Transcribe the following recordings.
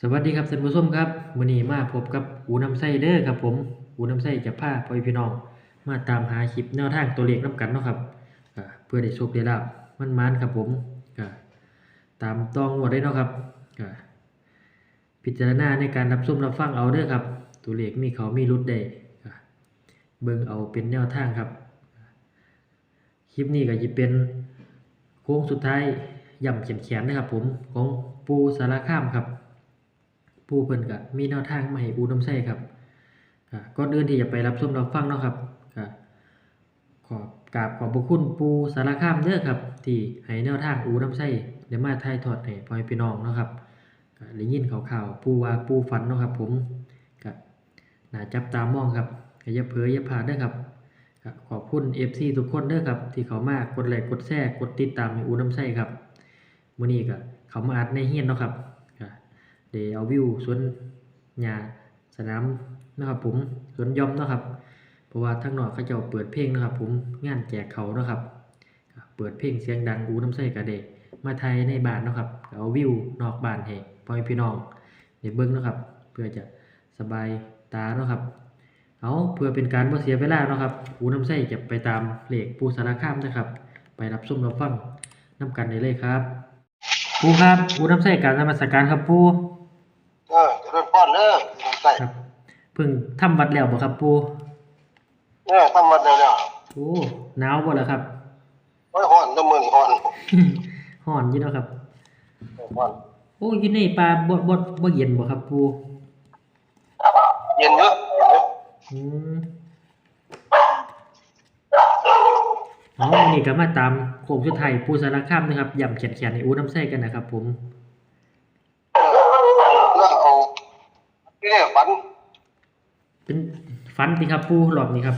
สวัสดีครับท่านผู้ชมครับวันนี้มาพบกับหูน้ำไส้เด้อครับผมหูน้ำไส้จะพาพ่อพี่น้อง มาตามหาคลิปแนวทางตัวเลขน้ำกันเนาะครับเพื่อได้โชคได้ลาบมันมันครับผมตามต้องหมดได้เนาะครับพิจารณาในการรับชมรับฟังเอาเด้อครับ ตัวเลขมีเขามีรุดได้อเบิ่งเอาเป็นแนวทางครับ คลิปนี้ก็จะเป็นโค้งสุดท้ายย่ำเขียนนๆนะครับผมของปูสารคามครับ ปูเพิ่นก็มีแนวทางมาให้อูน้ำใส่ครับก็ก่อนอื่นที่จะไปรับชมรับฟังเนาะครับก็ขอบกราบขอบพระคุณปูสารคามเด้อครับ ที่ให้แนวทางอูน้ำใส่ได้มาถ่ายทอดให้พ่อพี่น้องเนาะครับได้ยินข่าวๆปูว่าปูฝันเนาะครับ ผมก็น่าจับตามองครับอย่าเผลออย่าพลาดเด้อครับครับขอบคุณ FC ทุกคนเด้อครับ ที่เขามากดไลค์กดแชร์กดติดตามให้อูน้ำไส้ครับมื้อนี้ก็เขามาอัดในเฮียนเนาะครับ ดี๋ยวเอาวิวสวนหญ้าสนามนะครับผมสวนย่อมนะครับ เพราะว่าทั้งนอกเขาจ้าเปิดเพลงนะครับ ผมงานแจกเขานะครับ เปิดเพลงเสียงดังอูน้ำไส้ก็ได้มาไทยในบ้านนะครับเอาวิวนอกบ้านให้พ่อพี่น้องได้เบิ่งนะครับ เพื่อจะสบายตาเนาะครับเอาเพื่อเป็นการบ่เสียเวลานะครับปูน้ำไส้จะไปตามเหลขปูสารคามนะครับ ไปรับชมรับฟังน้ำกันได้เลยครับปูครับปูน้ำไส้การนมัสการครับปู จะเป็นป้อนเด้อผมใส่ครับเพิ่งทำวัดแล้วบ่ครับปูเออทำมาเดี๋ยวเนี่ยโอ้หนาวบ่ล่ะครับโอ้ยฮ้อนน้ำมือนี่ฮ้อนฮ้อนอยู่เนาะครับฮ้อนโอ้อยู่ในป่าบ่บ่บ่เย็นบ่ครับปูเย็นเยอะเย็นเยอะอืมเอาวันนี้ก็มาตามโค้งสุดท้ายปูสารคามนะครับย่ำเขียนๆให้อูน้ำไส้กันนะครับผม เออแล้วเอา ที่นี่ฝันเป็นฟันติครับปูรอบนี้ครับ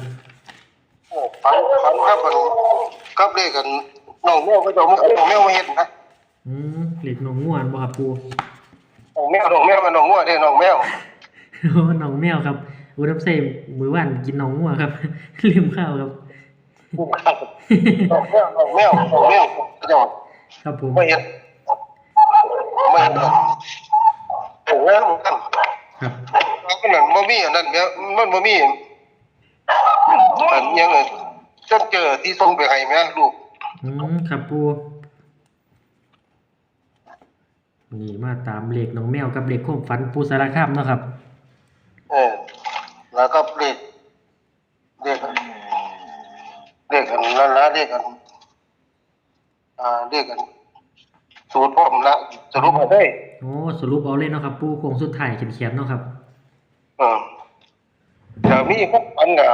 โอ้ฝันฝันครับฝันครับเลขกันน้องแมวก็จะเอาน้องแมวมาเฮ็ดนะอืมเหล็กหนองง่วนบ่ครับปูน้องแมวน้องแมวมันน้องงัวเด้น้องแมวโอ้หนองแมวครับอูน้ำเซมมือว่านกินหนองงัวครับลืมข้าวครับน้องแมวน้องแมวน้องแมวก็จะครับผมมาเฮ็ดมาเฮ็ดโอ้แม่นกัน ครับมันนั่นบ่มีอันนั้นแม่มันบ่มีอันยังไงจนเจอที่ส่งไปให้แม่ลูกอืมครับปูนี่มาตามเหล็กหนองแมวกับเหล็กโคมฟันปูสารคามเนาะครับ เออแล้วก็เด็กเด็กเด็กกันนั่นละเด็กกันอ่าเด็กกันสูตรพ่อมละสรุปมาได้ โอ้สรุปเอาเลยเนาะครับ ปูโค้งสุดท้ายเขียนๆเนาะครับเออเดี๋ยวมีพวกอันน่ะ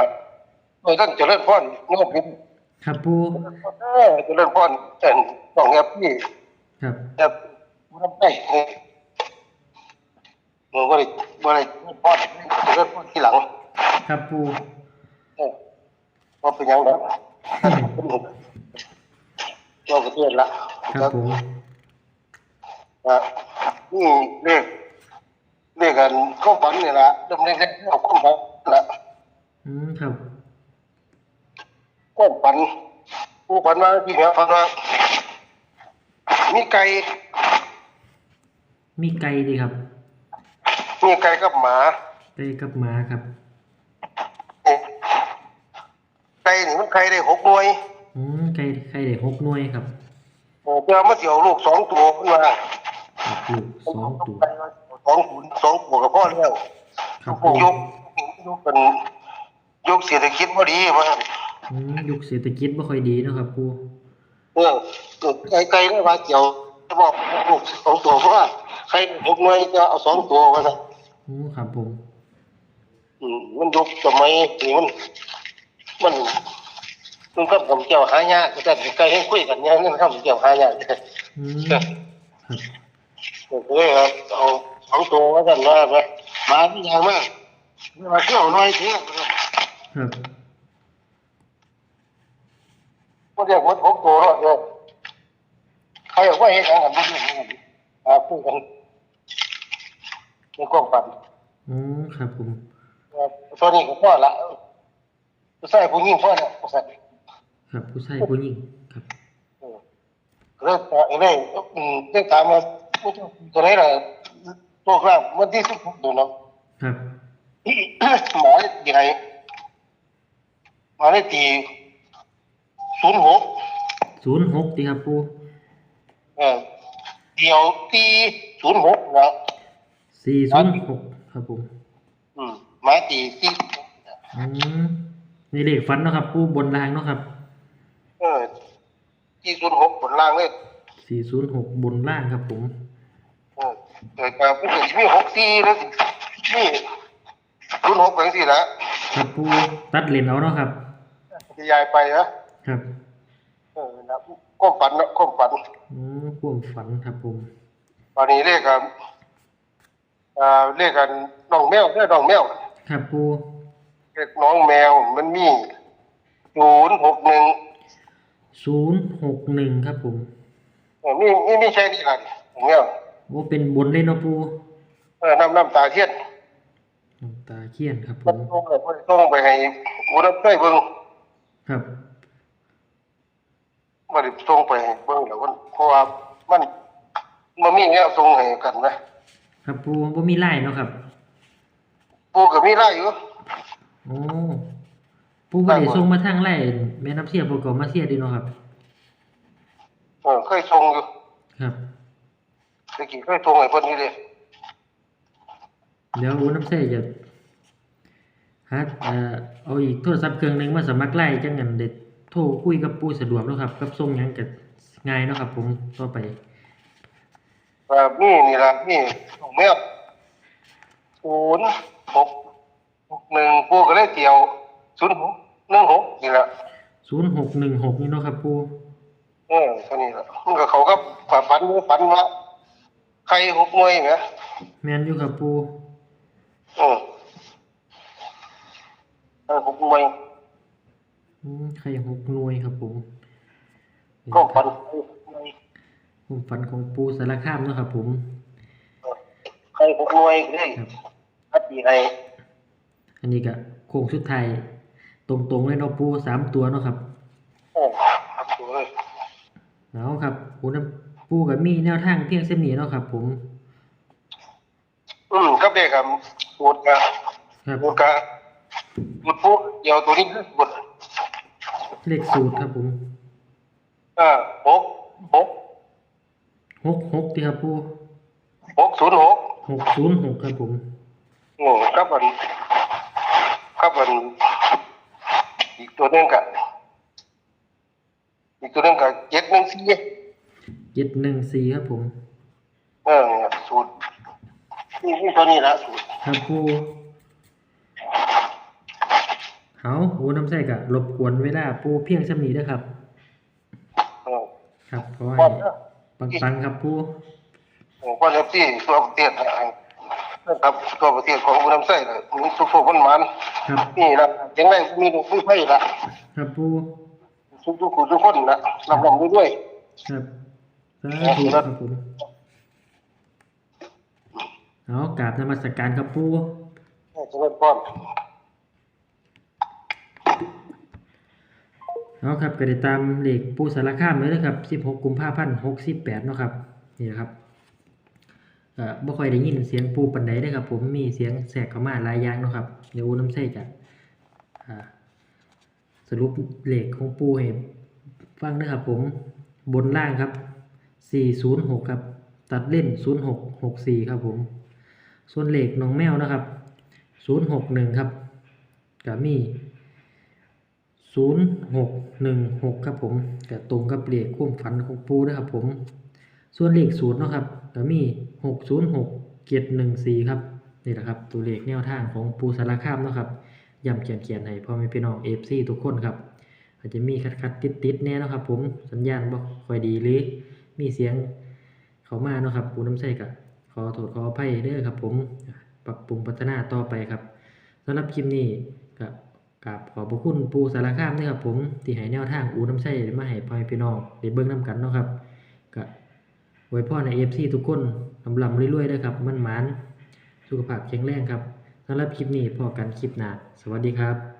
เออท่านเจริญพรงอกพินครับปูเออเจริญพรแต่ต้องแอปพี่ครับแอปมันได้เออบ่ได้บ่ได้พรเจริญพรทีหลัง ครับปูเออว่าเป็นหยังไงเราก็เตือนละครับผมอะ นี่เลขเลขกันเข้าฝันนี่ละดำเนินเอาความฝันละอืมครับความฝันผู้ฝันว่าพี่เหมียวฝันว่ามีไก่มีไก่ดีครับ มีไก่กับหมาไก่กับหมาครับไก่นี่มันไข่ได้หกหน่วย อืมไก่ไก่ได้หกหน่วยครับโอ้เพื่อมาเสี่ยวลูกสองตัวขึ้นมาครับ ลูกสองตัวสองขุนสองตัวกับพ่อแล้วครับปูยกยกเป็นยกเศรษฐกิจพอดีว่าอืมยุคเศรษฐกิจไม่ค่อยดีเนาะครับปูเออไก่ไก่ได้ว่าเกี่ยวจะบอกลูกสองตัวเพราะว่าใครหกหน่วยจะเอาสองตัวมาซะอืมครับผมอืมมันยุคสมัยนี่มันมันมันก็ผมเกี่ยวหายากแต่ไก่ให้คุยกันเนี่ยนั่นครับเกี่ยวหายากอืมครับ เออครับเอาสองตัวมาสั่นว่าไปมาที่ยางมากมาเที่ยวหน่อยเที่ยวครับก็เรียกว่าหกตัวรอดเลยใครบอกว่าเห็นอย่างนั้นไม่รู้อ่าพูดกันในความฝันอืมครับผมตอนนี้ก็พ่อละผู้ชายผู้หญิงพ่อเนี่ยผู้ชายครับผู้ชายผู้หญิงครับเออเรื่องอะไรอืมเรื่องถามว่า ผู้ชายตัวไหนล่ะโชคลาภวันที่สิบหกเดือนเนาะครับ หมอยังไงหมอได้ตีศูนย์หกศูนย์หกดีครับปูเออเดียวตีศูนย์หกนะสี่ศูนย์หกครับผมอืมหมายตีตีอืมนี่เลขฟันเนาะครับปูบนรางเนาะครับ เออตีศูนย์หกบนล่างเลยสี่ศูนย์หกบนล่างครับผม เกิดมาผู้เกิดมีหกสี่แล้วสินี่ศูนหกเป็นสี่และครับปูตัดเลนเอาเนาะครับจะยายไปนะครับ เออนะก้มฝันนะก้มฝันอืมความฝันครับผมตอนนี้เลขกันอ่าเลขกันน้องแมวเด้อน้องแมวครับปูเลขน้องแมวมันมีศูนย์หกหนึ่งศูนย์หกหนึ่งครับผมเออมีมีมีใช่นี่ล่ะน้องแมว โอ้เป็นบนเลยเนาะปูเออน้ำน้ำตาเทียนน้ำตาเขียนครับผมันมต้องเลยมันต้องไปให้อุรับช่วยเบิ่งครับมันส่งไปให้เบิ่งแล้วมันเพราะว่ามันมันมีแนวส่งให้กันนะครับปูบ่มีไล่เนาะครับ ปูก็มีไล่อยู่โอ้ปูบ่ได้ส่งมาทางไล่แม่น้ำเสียบ่ก็มาเสียดีเนาะครับเออเคยส่งอยู่ครับ ตะกี้เคยส่งให้เพิ่นนี่เลยเดี๋ยวอูน้ำเสียจะหาเอ่อเอาอีกโทรศัพท์เครื่องหนึงมาสมัครไล่จังงั้นเด็ดโทรคุยกับปูสะดวกเนาะครับกับส่งหยังก็ง่ายเนาะครับ ผมต่อไปเอ่อมีนี่ล่ะมีน้องแมวศูนย์หกหกหนึ่งปูก็เลยเกี่ยวศูนย์หกหนึ่งหกนี่ล่ะ0616 นี่เนาะครับปู เออเท่านี้ล่ะมันก็เขาก็ฝันฝันฝันว่า ใครหกหน่วยนะแม่นอยู่ครับปูเออใครหกหน่วยอืมใครหกหน่วยครับผมก็ฝันผมฝันของปูสารคามเนาะครับผมใครหกหน่วยเลยครับอัดดีให้อันนี้ก็โค้งสุดท้ายตรงๆเลยเนาะปูสามตัวเนาะครับโอ้ครับตัวเลยเอาครับปูน้ำ ปูกับมีแนวทางเพียงเส้นนี้เนาะครับ ผม อืมกับเด็กครับปวดกะครับปวดกะปวดปุ๊บเดี๋ยวตัวนี้ปวดเลขสูตรครับผมอ่าหกหกหกหกดีครับปูหกศูนย์หกหกศูนย์หกครับผมโอ้ครับอันครับอันอีกตัวหนึงกะอีกตัวหนึงกะเจ็ดหนึ่งสี่ เจ็ดหนึ่งสี่ครับผมเออเนี่ยสูตรนี่นี่ตัวนี้ละสูตรครับปูเอาปูน้ำใส่กะรบกวนเวลาปูเพียงเส้นนี้ด้วยครับ เออครับเพราะว่าพ่อเนี่ยปังๆครับปูโอ้พ่อเล็บที่ตัวประเทศนะครับตัวประเทศของอุดมไส้เลยมีสุขภาพมันมันครับนี่นะยังไงมีลูกมีไผ่ละครับปูทุกทุกคนทุกคนนะลำลำด้วยครับ สาธุครับผมเอากราบนมัสการครับปูเจริญพรเอาครับก็ได้ตามเลขปูสารคามเลยนะครับ16กุมภาพันธ์68เนาะครับนี่นะครับเอ่อบ่ค่อยได้ยินเสียงปูปานใดเด้อครับผมมีเสียงแทรกเข้ามาหลายอย่างเนาะครับเดี๋ยวน้ำใส่จะอ่าสรุปเลขของปูให้ฟังนะครับผมบนล่างครับ 406 ครับ ตัดเล่น 0664 ครับผม ส่วนเลขน้องแมวนะครับ 061 ครับก็มีศูนย์หกหนึ่งหกครับผมก็ตรงกับเลขความฝันของปูนะครับผม ส่วนเลขศูนย์นะครับก็มีหกศูนย์หกเจ็ดหนึ่งสี่ครับนี่แหละครับตัวเลขแนวทางของปูสารคามนะครับย้ำเขียนเขียนให้พ่อแม่พี่น้องเอฟซีทุกคนครับอาจจะมีคัดคัดติดติดแน่นะครับผมสัญญาณบ่ค่อยดีหรือ มีเสียงเขามาเนาะครับปูน้ำใส่กับขอโทษขออภัยเด้อครับ ผมปรับปรุงพัฒนาต่อไปครับสำหรับคลิปนี้ก็กราบขอบพระคุณปูสารคามด้วยครับผมที่ให้แนวทางอูน้ำใส่มาให้พ่อแม่พี่น้องได้เบิ่งนํกันเนาะครับก็ไว้พ่อในเอฟซีทุกคนลำลำรวยๆด้วยครับมันหมานสุขภาพแข็งแรงครับสำหรับคลิปนี้พอกันคลิปหน้าสวัสดีครับ